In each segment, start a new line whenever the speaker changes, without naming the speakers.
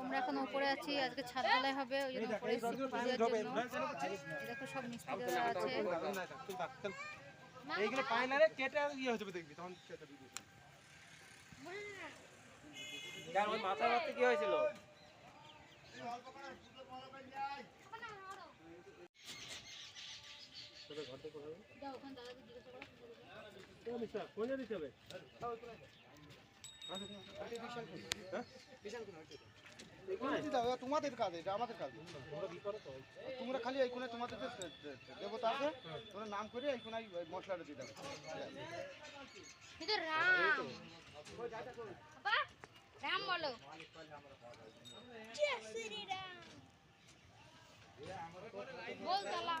আমরা এখন উপরে আছি আজকে ছাদ ঢালাই হবে ওই জন্য উপরে এসেছি পুজোর জন্য। এই দেখো সব মিস্ত্রিরা আছে।
এইগুলো পাইলারে কেটে ইয়ে হচ্ছে দেখবি তখন কেটে দিবি।
মাথা মারতে কি হয়েছিল?
যাও ওখানে দাদাকে জিজ্ঞাসা করো
কোনে দিতে হবে
তোমাদের কাজ এটা আমাদের কাজ। তোমরা খালি এই কোণে তোমাদের দেবতা আছে তোমরা নাম করে এই কোণায় ওই মশলাটা দিয়ে দেবো
রাম। বলো। বল চালা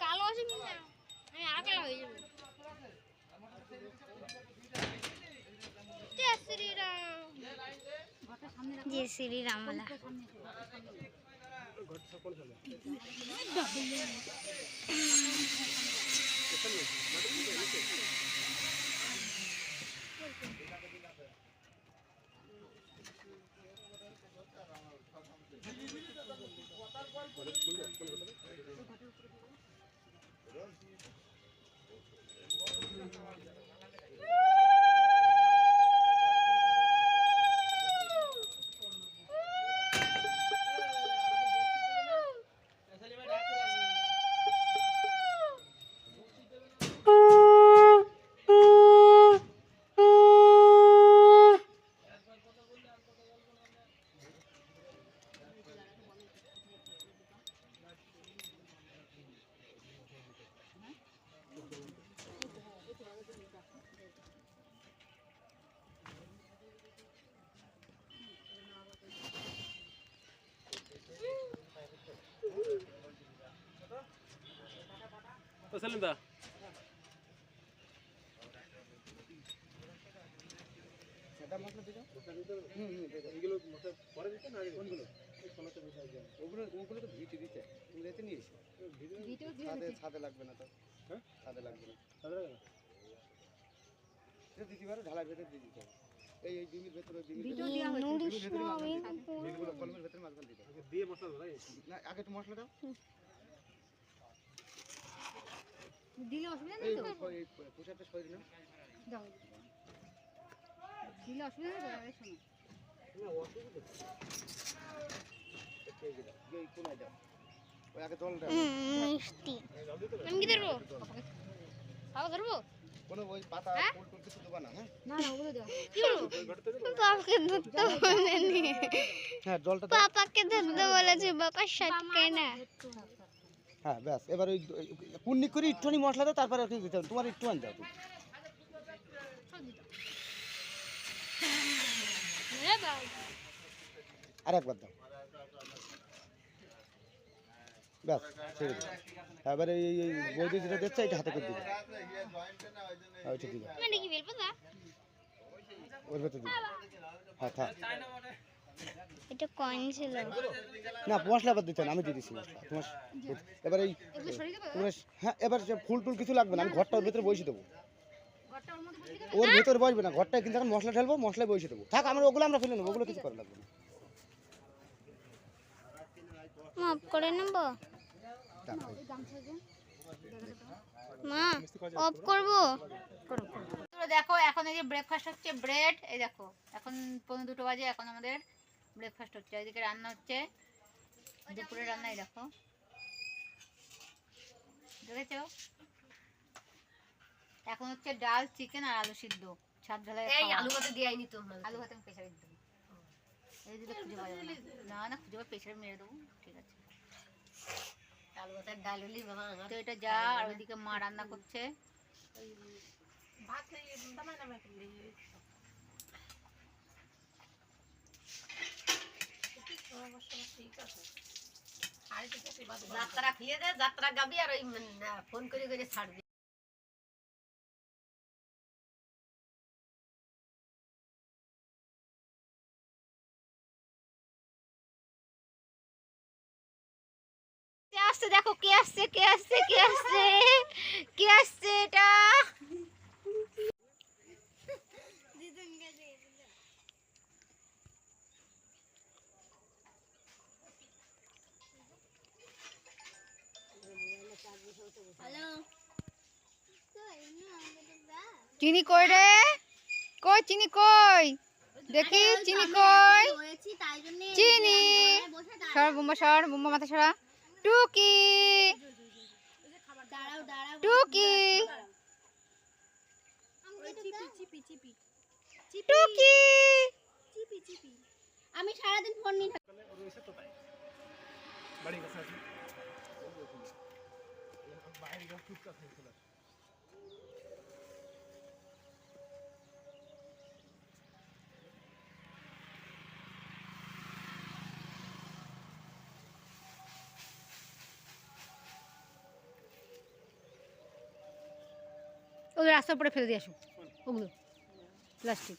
কালো আছে মিনা আমি আর কালো হয়ে যাব জয় শ্রীরাম ঘরটা সামনে রাখো
এসো
ভিডিও
ছাদে লাগবে না তো
হ্যাঁ?
ছাদে লাগবে না এটা ঢালাই ভেতর দিয়ে দিতে হবে এই এই ডিমের ভেতরে ডিমের ভেতরে- কলমের ভেতরে মাঝখানে
দিয়ে মশলা দাও
না আগে একটু মশলা দাও।
দিলে অসুবিধা নেই তো?
পোশাকটা সরিয়ে নাও
দাও। দিলে অসুবিধা নেই তো? এই শোনো।
এই কোনায় দাও। ওই আগে জল দাও।
মিষ্টি। আমি কি ধরবো?
খাওয়া ধরবো?
কোনো ওই পাতা ফুল টুল কিছু দেবা না হ্যাঁ?
না না ওগুলো দেওয়া
কি করব বাবাকে ধরতে বলেনি
হ্যাঁ জলটা
পাপাকে ধরতে বলেছে বাবার সাথে না?
হ্যাঁ ব্যাস। এবার ওই পুন্নি করে একটুখানি মশলা দাও তারপরে ওকে দিতে হবে। তোমার একটু আন দাও। আর একবার দাও। ব্যাস ছেড়ে দাও এবারে এই বৌদি যেটা দিচ্ছে এটা হাতে করে দিবে। হ্যাঁ ওইটা দিবে।
মানে
ওর ভেতর দিবে। হ্যাঁ থাক।
এটা কয়েন ছিল।
না মশলা আবার দিতে আমি দিয়ে দিচ্ছি মশলা। তোমার এবার এই তোমরা হ্যাঁ এবার ফুল টুল কিছু লাগবে না আমি ঘরটা ওর ভেতরে বসে দেবো?
ওর
ভেতরে বসবে না ঘরটা কিন্তু এখন মশলা ঢালবো মশলায় বসে দেবো। থাক আমরা ওগুলো আমরা ফেলে নেব ওগুলো কিছু করা লাগবে না।
মাফ করে নেব? মা অফ করব?
দেখো এখন এই যে ব্রেকফাস্ট হচ্ছে ব্রেড এই দেখো এখন পনেরো দুটো বাজে এখন আমাদের ব্রেকফাস্ট হচ্ছে এদিকে রান্না হচ্ছে। দুপুরে রান্না এই দেখো। দেখেছ? এখন হচ্ছে ডাল চিকেন আর আলু সিদ্ধ। ছাদ ঢালাই
এই আলু ভাতে দিয়ে আইনি তো
আলু ভাতে আমি প্রেশারে দেবো। এই দিলে খুঁজে পাওয়া যাবে না। না খুঁজে পাবে প্রেশারে মেরে দেবো। ঠিক আছে।
আলু ভাতের ডাল হলি বাবা
তো এটা যা আর ওইদিকে মা রান্না করছে।
ভাত নেই দামা নামে যাত্রা খেয়ে দে যাত্রা গাবি আর ওই ফোন করে করে ছাড়বি
কে আসছে? দেখো কে আসছে কে আসছে কে আসছে? কে আসছে এটা? চিনি কই রে? কই চিনি কই? দেখি চিনি কই? চিনি সর বুম্বা সর বুম্বা মাথা সরা। টুকি। টুকি।
চিপি চিপি
টুকি।
চিপি চিপি। আমি সারাদিন ফোন নিয়ে থাকি
বাড়ি কাছে আছে। বাইরে গেলে টুকটাক হয়ে
ওগুলো রাস্তার উপরে ফেলে দিয়ে আসুক ওগুলো প্লাস্টিক।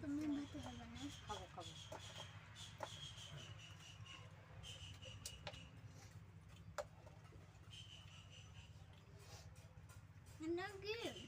তুমি
দিতে হবে না
খাব খাব
না কি ফাঁকা